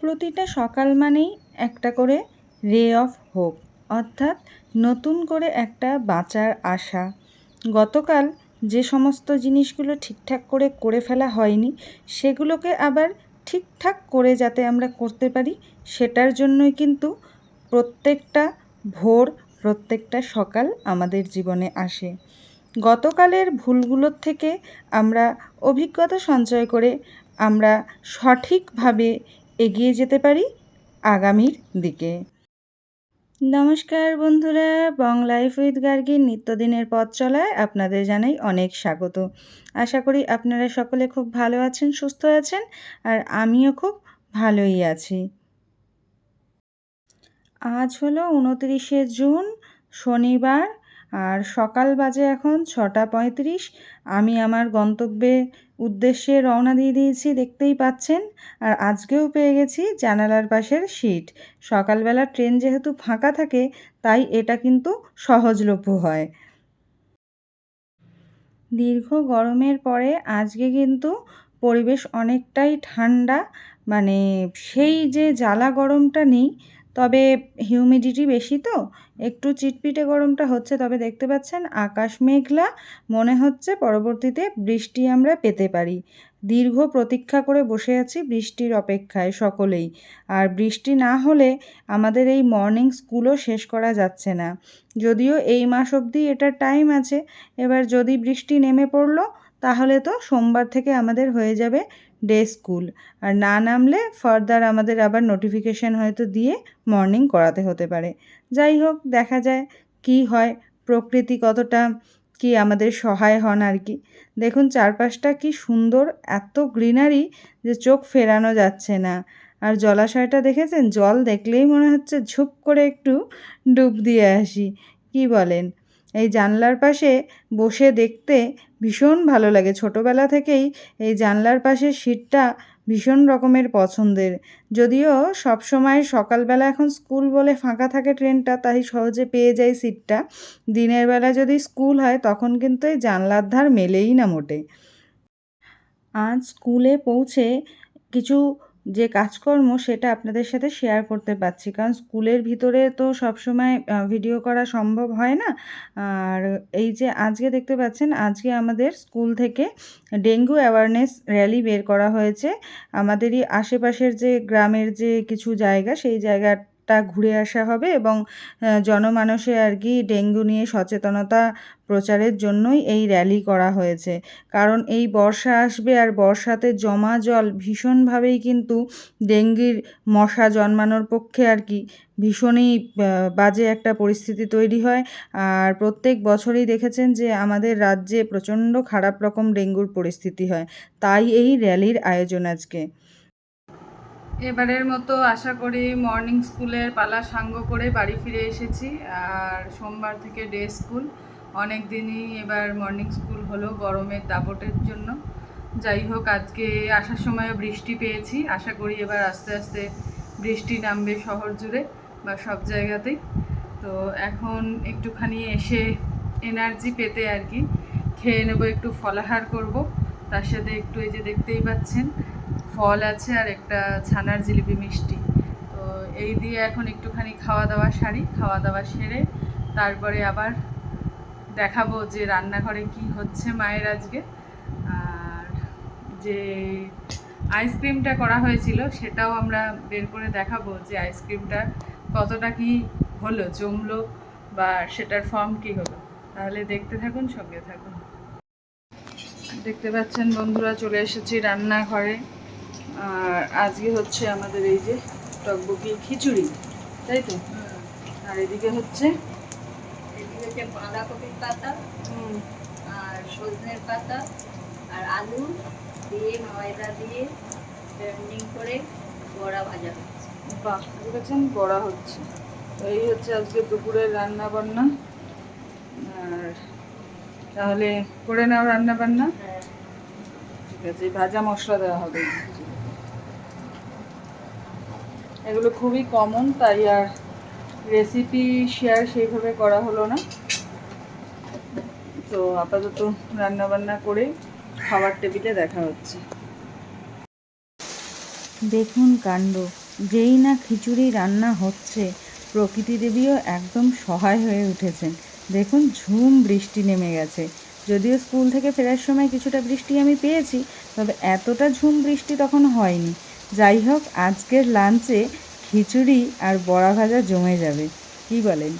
প্রতিটা সকাল মানেই একটা করে রে অফ হোপ, অর্থাৎ নতুন করে একটা বাঁচার আশা। গতকাল যে সমস্ত জিনিসগুলো ঠিকঠাক করে করে ফেলা হয়নি, সেগুলোকে আবার ঠিকঠাক করে যাতে আমরা করতে পারি, সেটার জন্যই কিন্তু প্রত্যেকটা ভোর, প্রত্যেকটা সকাল আমাদের জীবনে আসে। গতকালের ভুলগুলোর থেকে আমরা অভিজ্ঞতা সঞ্চয় করে আমরা সঠিকভাবে এগিয়ে যেতে পারি আগামীর দিকে। নমস্কার বন্ধুরা, বং লাইফ উইথ গার্গির নিত্যদিনের পথ চলায় আপনাদের জানাই অনেক স্বাগত। আশা করি আপনারা সকলে খুব ভালো আছেন, সুস্থ আছেন, আর আমিও খুব ভালোই আছি। আজ হলো উনত্রিশে জুন, শনিবার, আর সকাল বাজে এখন ছটা পঁয়ত্রিশ। আমি আমার গন্তব্যে উদ্দেশ্যে রওনা দিয়ে দিয়েছি, দেখতেই পাচ্ছেন। আর আজকেও পেয়ে গেছি জানালার পাশের সিট। সকালবেলা ট্রেন যেহেতু ফাঁকা থাকে, তাই এটা কিন্তু সহজলভ্য হয়। দীর্ঘ গরমের পরে আজকে কিন্তু পরিবেশ অনেকটাই ঠান্ডা। মানে সেই যে জ্বালা গরমটা নেই তবে হিউমিডিটি বেশি তো, একটু চিটপিটে গরমটা হচ্ছে, তবে দেখতে পাচ্ছেন আকাশ মেঘলা, মনে হচ্ছে পরবর্তীতে বৃষ্টি আমরা পেতে পারি। দীর্ঘ প্রতীক্ষা করে বসে আছি বৃষ্টির অপেক্ষায় সকলেই। আর বৃষ্টি না হলে আমাদের এই মর্নিং স্কুলও শেষ করা যাচ্ছে না। যদিও এই মাস অবধি এটার টাইম আছে, এবার যদি বৃষ্টি নেমে পড়ল, তাহলে তো সোমবার থেকে আমাদের হয়ে যাবে ডে স্কুল আর না নামলে ফার্দার আমাদের আবার নোটিফিকেশান হয়তো দিয়ে মর্নিং করাতে হতে পারে। যাই হোক, দেখা যায় কি হয়, প্রকৃতি কতটা কি আমাদের সহায় হন আর কি। দেখুন, চারপাশটা কি সুন্দর, এত গ্রিনারি যে চোখ ফেরানো যাচ্ছে না। আর জলাশয়টা দেখেছেন? জল দেখলেই মনে হচ্ছে ঝুপ করে একটু ডুব দিয়ে আসি। কি বলেন? এই জানলার পাশে বসে দেখতে ভীষণ ভালো লাগে। ছোটোবেলা থেকেই এই জানলার পাশের সিটটা ভীষণ রকমের পছন্দের। যদিও সব সময় সকালবেলা এখন স্কুল বলে ফাঁকা থাকে ট্রেনটা, তাই সহজে পেয়ে যাই সিটটা। দিনের বেলা যদি স্কুল হয়, তখন কিন্তু এই জানলার ধার মেলেই না মোটে। আজ স্কুলে পৌঁছে কিছু যে কাজকর্ম সেটা আপনাদের সাথে শেয়ার করতে পারছি। কারণ স্কুলের ভিতরে তো সবসময় ভিডিও করা সম্ভব হয় না। আর এই যে আজকে দেখতে পাচ্ছেন, আজকে আমাদের স্কুল থেকে ডেঙ্গু অ্যাওয়ারনেস র্যালি বের করা হয়েছে। আমাদেরই আশেপাশের যে গ্রামের যে কিছু জায়গা, সেই জায়গা টা ঘুরে আসা হবে এবং জনমানসে আর কি ডেঙ্গু নিয়ে সচেতনতা প্রচারের জন্যই এই র্যালি করা হয়েছে। কারণ এই বর্ষা আসবে আর বর্ষাতে জমা জল ভীষণভাবেই কিন্তু ডেঙ্গির মশা জন্মানোর পক্ষে আর কি ভীষণই বাজে একটা পরিস্থিতি তৈরি হয়। আর প্রত্যেক বছরই দেখেছেন যে আমাদের রাজ্যে প্রচণ্ড খারাপ রকম ডেঙ্গুর পরিস্থিতি হয়। তাই এই র্যালির আয়োজন আজকে। এবারের মতো আশা করি মর্নিং স্কুলের পালা সাঙ্গ করে বাড়ি ফিরে এসেছি। আর সোমবার থেকে ডে স্কুল। অনেক দিনই এবার মর্নিং স্কুল হলো গরমের দাপটের জন্য। যাই হোক, আজকে আসার সময়ও বৃষ্টি পেয়েছি। আশা করি এবার আস্তে আস্তে বৃষ্টি নামবে শহর জুড়ে বা সব জায়গাতেই। তো এখন একটুখানি এসে এনার্জি পেতে আর কি। খেয়ে নেব, একটু ফলাহার করব। তার সাথে একটু এই যে দেখতেই পাচ্ছেন, ফল আছে আর একটা ছানার জিলিপি মিষ্টি। তো এই দিয়ে এখন একটুখানি খাওয়া দাওয়া সারি, খাওয়া দাওয়া সেরে তারপরে আবার দেখাবো যে রান্নাঘরে কি হচ্ছে মায়ের আজকে। আর যে আইসক্রিমটা করা হয়েছিল সেটাও আমরা বের করে দেখাবো যে আইসক্রিমটা কতটা কি হলো জমলো বা সেটার ফর্ম কি হলো। তাহলে দেখতে থাকুন সঙ্গে থাকুন। দেখতে পাচ্ছেন বন্ধুরা চলে এসেছি রান্নাঘরে। আর আজকে হচ্ছে আমাদের এই যে টকবকি খিচুড়ি তাই তো? আর এদিকে হচ্ছে হচ্ছে বাঁধাকপির পাতা আর সজনের পাতা আর আলু দিয়ে ময়দা দিয়ে গ্রাইন্ডিং করে বড়া ভাজা হচ্ছে। বাহ দেখেছেন? বড়া হচ্ছে। এই হচ্ছে আজকে দুপুরের রান্না বান্না আর তাহলে করে নাও রান্না বান্না হ্যাঁ। ঠিক আছে ভাজা মশলা দেওয়া হবে। এগুলো খুবই কমন তাই আর রেসিপি শেয়ার সেইভাবে করা হলো না। তো আপাতত রান্না বান্না করে খাবার টেবিলে দেখা হচ্ছে। দেখুন কাণ্ড, যেই না খিচুড়ি রান্না হচ্ছে, প্রকৃতি দেবীও একদম সহায় হয়ে উঠেছেন। দেখুন ঝুম বৃষ্টি নেমে গেছে। যদিও স্কুল থেকে ফেরার সময় কিছুটা বৃষ্টি আমি পেয়েছি, তবে এতটা ঝুম বৃষ্টি তখন হয়নি। যাই হোক, আজকের লাঞ্চে খিচুড়ি আর বড়া ভাজা জমে যাবে। কি বলেন?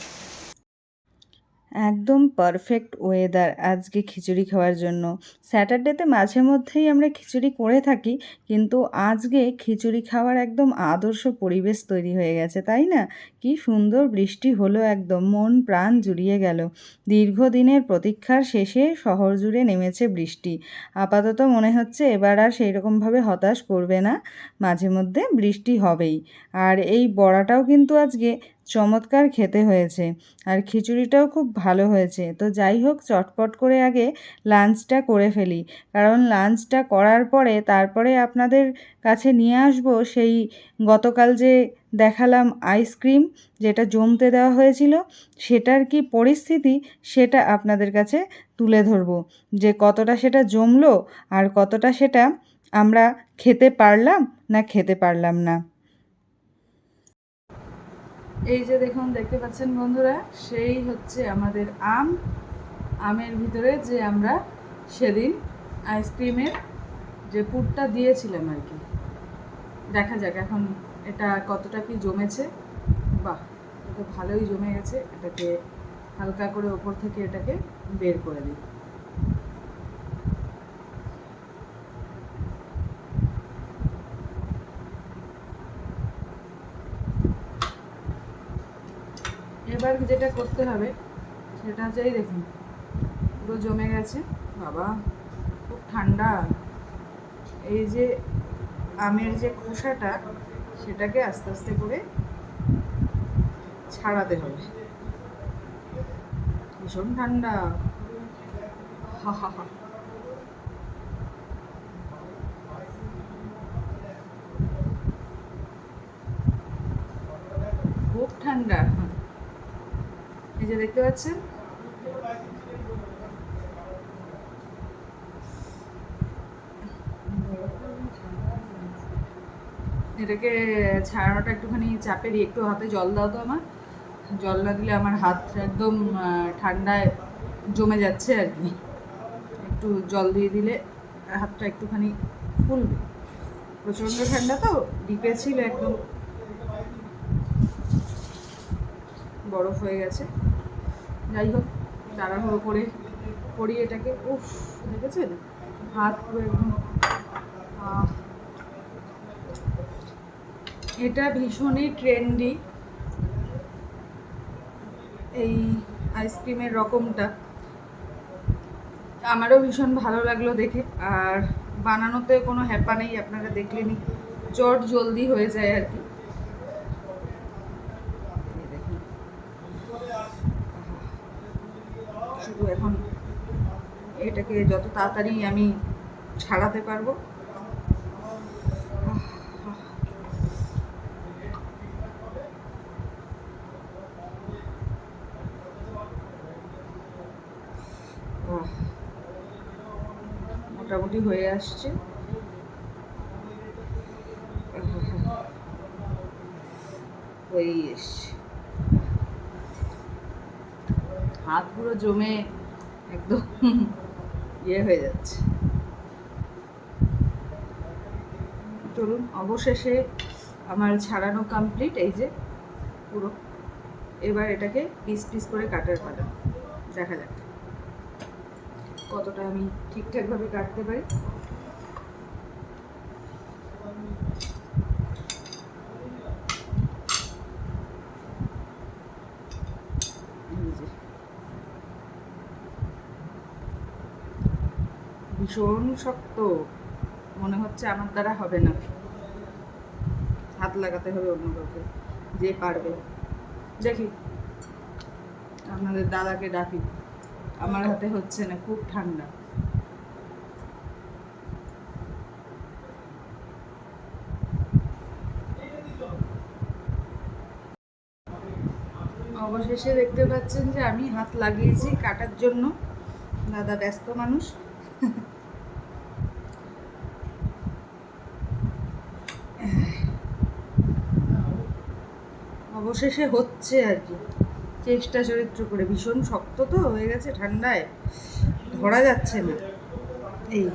একদম পারফেক্ট ওয়েদার আজকে খিচুড়ি খাওয়ার জন্য। স্যাটারডেতে মাঝে মধ্যেই আমরা খিচুড়ি করে থাকি, কিন্তু আজকে খিচুড়ি খাওয়ার একদম আদর্শ পরিবেশ তৈরি হয়ে গেছে, তাই না? কি সুন্দর বৃষ্টি হলো একদম, মন প্রাণ জুড়িয়ে গেল। দীর্ঘদিনের প্রতীক্ষার শেষে শহর জুড়ে নেমেছে বৃষ্টি। আপাতত মনে হচ্ছে এবার আর সেই রকমভাবে হতাশ করবে না, মাঝে মধ্যে বৃষ্টি হবেই। আর এই বড়াটাও কিন্তু আজকে চমৎকার খেতে হয়েছে। আর খিচুড়িটাও খুব ভালো হয়েছে। তো যাই হোক, চটপট করে আগে লাঞ্চটা করে ফেলি। কারণ লাঞ্চটা করার পরে তারপরে আপনাদের কাছে নিয়ে আসব সেই গতকাল যে দেখালাম আইসক্রিম যেটা জমতে দেওয়া হয়েছিল, সেটার কি পরিস্থিতি সেটা আপনাদের কাছে তুলে ধরবো। যে কতটা সেটা জমলো আর কতটা সেটা আমরা খেতে পারলাম না খেতে পারলাম না। এই যে দেখুন, দেখতে পাচ্ছেন বন্ধুরা, সেই হচ্ছে আমাদের আম। আমের ভিতরে যে আমরা সেদিন আইসক্রিমের যে পুরটা দিয়েছিলাম আর কি। দেখা যাক এখন এটা কতটা কি জমেছে। বাহ, এটা ভালোই জমে গেছে, এটাকে হালকা করে ওপর থেকে এটাকে বের করে দিই এবার যেটা করতে হবে, সেটা হচ্ছে এই দেখুন, পুরো জমে গেছে। বাবা, খুব ঠান্ডা। এই যে আমের যে খোসাটা, সেটাকে আস্তে আস্তে করে ছাড়াতে হবে। ভীষণ ঠান্ডা। হা হা হা খুব ঠান্ডা এই যে দেখতে পাচ্ছেন? এটাকে ছাড়ানোটা একটুখানি চাপে দিয়ে একটু হাতে জল দাও তো আমার। জল না দিলে আমার হাত একদম ঠান্ডায় জমে যাচ্ছে আর কি। একটু জল দিয়ে দিলে হাতটা একটুখানি ফুলবে। প্রচণ্ড ঠান্ডা তো, ডিপে ছিল একদম। বরফ হয়ে গেছে। যাই হোক তাড়াহুড়ো করে করি এটাকে, উফ, দেখেছেন? হাত পুরো একদম এটা ভীষণই ট্রেন্ডি, এই আইসক্রিমের রকমটা। আমারও ভীষণ ভালো লাগল দেখে, আর বানানোতে কোনো হ্যাপা নেই, আপনারা দেখলেনই। চট জলদি হয়ে যায় আর কি এই দেখুন। শুধু এখন এটাকে যত তাড়াতাড়ি আমি ছাড়াতে পারব। মোটামুটি হয়ে আসছে। হয়েই এসছে। হাত পুরো জমে একদম ইয়ে হয়ে যাচ্ছে। চলুন, অবশেষে আমার ছাড়ানো কমপ্লিট এই যে পুরো। এবার এটাকে পিস পিস করে কাটার পালা। দেখা যাক কতটা আমি ঠিকঠাকভাবে কাটতে পারি এই যে। ভীষণ শক্ত। মনে হচ্ছে আমার দ্বারা হবে না। হাত লাগাতে হবে অন্য কাউকে, যে পারবে। দেখি, আপনাদের দাদাকে ডাকি। আমার হাতে হচ্ছে না, খুব ঠান্ডা। অবশেষে দেখতে পাচ্ছেন যে আমি হাত লাগিয়েছি কাটার জন্য। দাদা ব্যস্ত মানুষ। অবশেষে হচ্ছে আর কি। চেষ্টা চরিত্র করে ভীষণ শক্ত তো, হয়ে গেছে ঠান্ডায়। ধরা যাচ্ছে না। এই।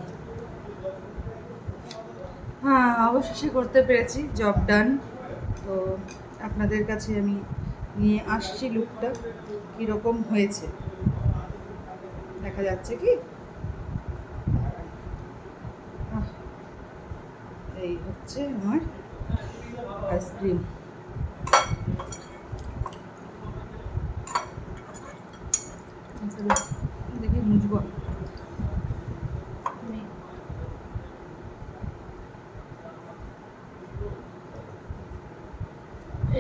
হ্যাঁ অবশেষে করতে পেরেছি জব ডান তো আপনাদের কাছে আমি নিয়ে আসছি লুকটা কীরকম হয়েছে? দেখা যাচ্ছে কি? এই হচ্ছে আমার আইসক্রিম দেখি মুছবো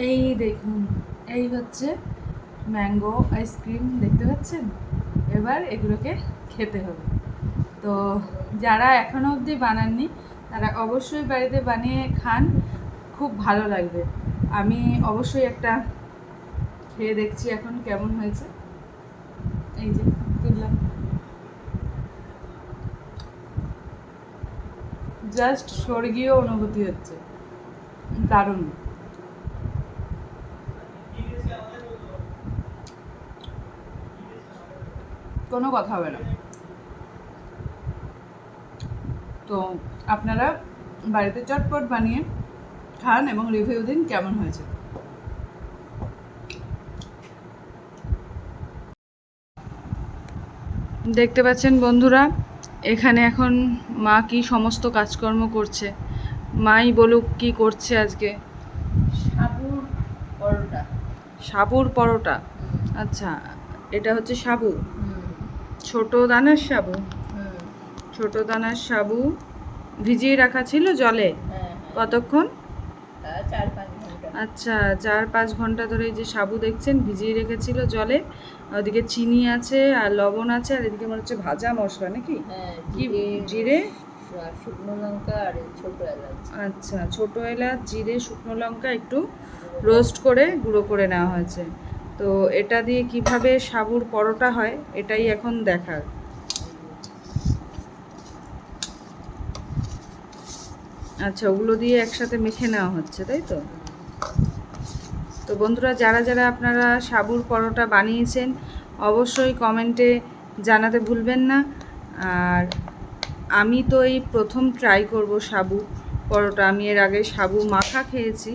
এই দেখুন, এই হচ্ছে ম্যাঙ্গো আইসক্রিম, দেখতে পাচ্ছেন? এবার এগুলোকে খেতে হবে। তো যারা এখনও অবধি বানাননি, তারা অবশ্যই বাড়িতে বানিয়ে খান, খুব ভালো লাগবে। আমি অবশ্যই একটা খেয়ে দেখছি এখন কেমন হয়েছে। এই যে, তুললাম। জাস্ট স্বর্গীয় অনুভূতি হচ্ছে। দারুণ। কোনো কথা হবে না। তো আপনারা বাড়িতে চটপট বানিয়ে খান এবং রিভিউ দিন কেমন হয়েছে। দেখতে পাচ্ছেন বন্ধুরা এখানে এখন মা কি সমস্ত কাজকর্ম করছে মাই বলুক কি করছে আজকে। সাবুর পরোটা। সাবুর পরোটা আচ্ছা এটা হচ্ছে সাবু। ছোট দানার সাবু। ছোট দানার সাবু ভিজিয়ে রাখা ছিল জলে। হ্যাঁ কতক্ষণ? পাঁচ ঘণ্টা। আচ্ছা চার পাঁচ ঘণ্টা ধরে এই যে সাবু দেখছেন ভিজিয়ে রেখেছিল জলে। ওদিকে চিনি আছে আর লবণ আছে আর এদিকে মনে হচ্ছে ভাজা মশলা নাকি? হ্যাঁ কি জিরে শুকনো লঙ্কা আর ছোট এলাচ। আচ্ছা ছোট এলাচ জিরে শুকনো লঙ্কা একটু রোস্ট করে গুঁড়ো করে নেওয়া হয়েছে। তো এটা দিয়ে কীভাবে সাবুর পরোটা হয়, এটাই এখন দেখার। আচ্ছা ওগুলো দিয়ে একসাথে মেখে নেওয়া হচ্ছে, তাই তো? তো বন্ধুরা, যারা যারা আপনারা সাবুর পরোটা বানিয়েছেন, অবশ্যই কমেন্টে জানাতে ভুলবেন না। আর আমি তো এই প্রথম ট্রাই করব সাবু পরোটা। আমি এর আগে সাবু মাখা খেয়েছি।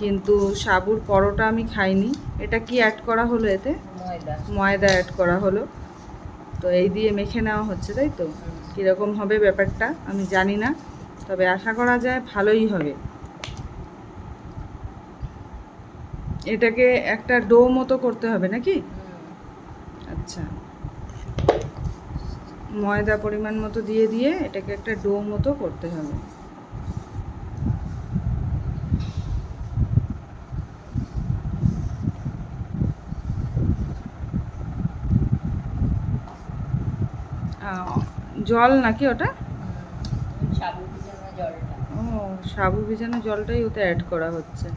কিন্তু সাবুর পরোটা আমি খাইনি। এটা কি অ্যাড করা হলো এতে? ময়দা। ময়দা অ্যাড করা হলো। তো এই দিয়ে মেখে নেওয়া হচ্ছে তাই তো? কীরকম হবে ব্যাপারটা আমি জানি না। তবে আশা করা যায় ভালোই হবে। এটাকে একটা ডো মতো করতে হবে নাকি? আচ্ছা। ময়দা পরিমাণ মতো দিয়ে দিয়ে এটাকে একটা ডো মতো করতে হবে। জল নাকি ওটা? সাবু ভিজানো ও সাবু ভিজানো জলটাই ওতে অ্যাড করা হচ্ছে।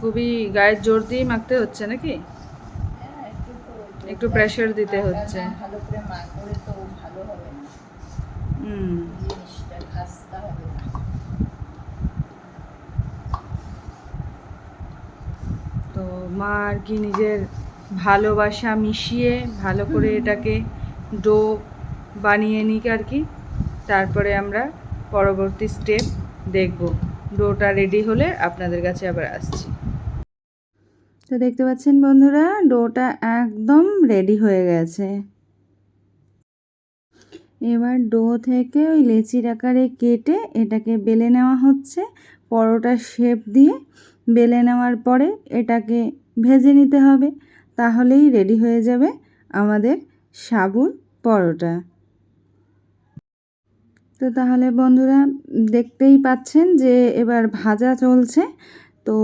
খুবই গায়ের জোর দিয়ে মাখতে হচ্ছে নাকি? একটু pressure দিতে হচ্ছে। ভালো করে মা তো ভালো হবে না হুম। জিনিসটা খাস্তা হবে না তো মা আর কি নিজের ভালোবাসা মিশিয়ে ভালো করে এটাকে ডো বানিয়ে নিক আর কি। তারপরে আমরা পরবর্তী স্টেপ দেখব। ডোটা রেডি হলে আপনাদের কাছে আবার আসছি। তো দেখতে পাচ্ছেন বন্ধুরা, ডোটা একদম রেডি হয়ে গেছে। এবার ডো থেকে ওই লেচির আকারে কেটে এটাকে বেলে নেওয়া হচ্ছে। পরোটা শেপ দিয়ে বেলে নেওয়ার পরে এটাকে ভেজে নিতে হবে। তাহলেই রেডি হয়ে যাবে আমাদের সাবুর পরোটা। তো তাহলে বন্ধুরা, দেখতেই পাচ্ছেন যে এবার ভাজা চলছে। তো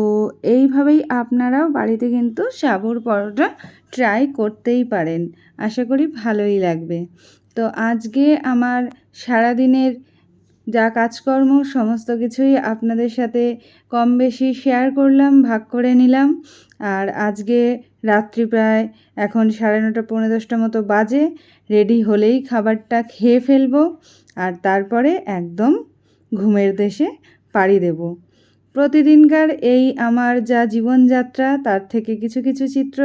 এইভাবেই আপনারাও বাড়িতে কিন্তু সাবুর পরোটা ট্রাই করতেই পারেন। আশা করি ভালোই লাগবে। তো আজকে আমার সারাদিনের যা কাজকর্ম, সমস্ত কিছুই আপনাদের সাথে কম বেশি শেয়ার করলাম, ভাগ করে নিলাম। আর আজকে রাত্রি প্রায় এখন সাড়ে নটা, পৌনে দশটা মতো বাজে। রেডি হলেই খাবারটা খেয়ে ফেলব। আর তারপরে একদম ঘুমের দেশে পাড়ি দেব। প্রতিদিনকার এই আমার যা জীবনযাত্রা, তার থেকে কিছু কিছু চিত্র,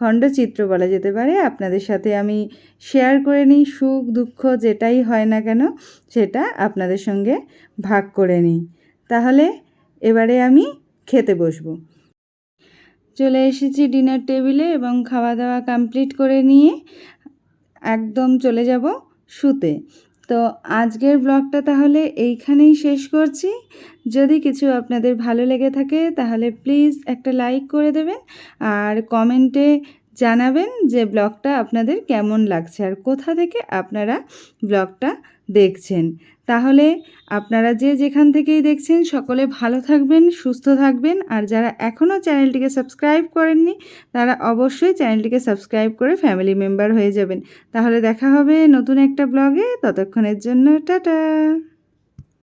খণ্ডচিত্র বলা যেতে পারে, আপনাদের সাথে আমি শেয়ার করে নিই। সুখ, দুঃখ যেটাই হয় না কেন, সেটা আপনাদের সঙ্গে ভাগ করে নিই। তাহলে এবারে আমি খেতে বসবো। চলে এসেছি ডিনার টেবিলে এবং খাওয়া দাওয়া কমপ্লিট করে নিয়ে একদম চলে যাব শুতে। তো আজকের ব্লগটা তাহলে এইখানেই শেষ করছি। যদি কিছু আপনাদের ভালো লেগে থাকে, তাহলে প্লিজ একটা লাইক করে দেবেন আর কমেন্টে জানাবেন যে ব্লগটা আপনাদের কেমন লাগছে আর কোথা থেকে আপনারা ব্লগটা দেখছেন। তাহলে আপনারা যে যেখান থেকেই দেখছেন, সকলে ভালো থাকবেন, সুস্থ থাকবেন। আর যারা এখনও চ্যানেলটিকে সাবস্ক্রাইব করেননি, তারা অবশ্যই চ্যানেলটিকে সাবস্ক্রাইব করে ফ্যামিলি মেম্বার হয়ে যাবেন। তাহলে দেখা হবে নতুন একটা ব্লগে। ততক্ষণের জন্য টাটা!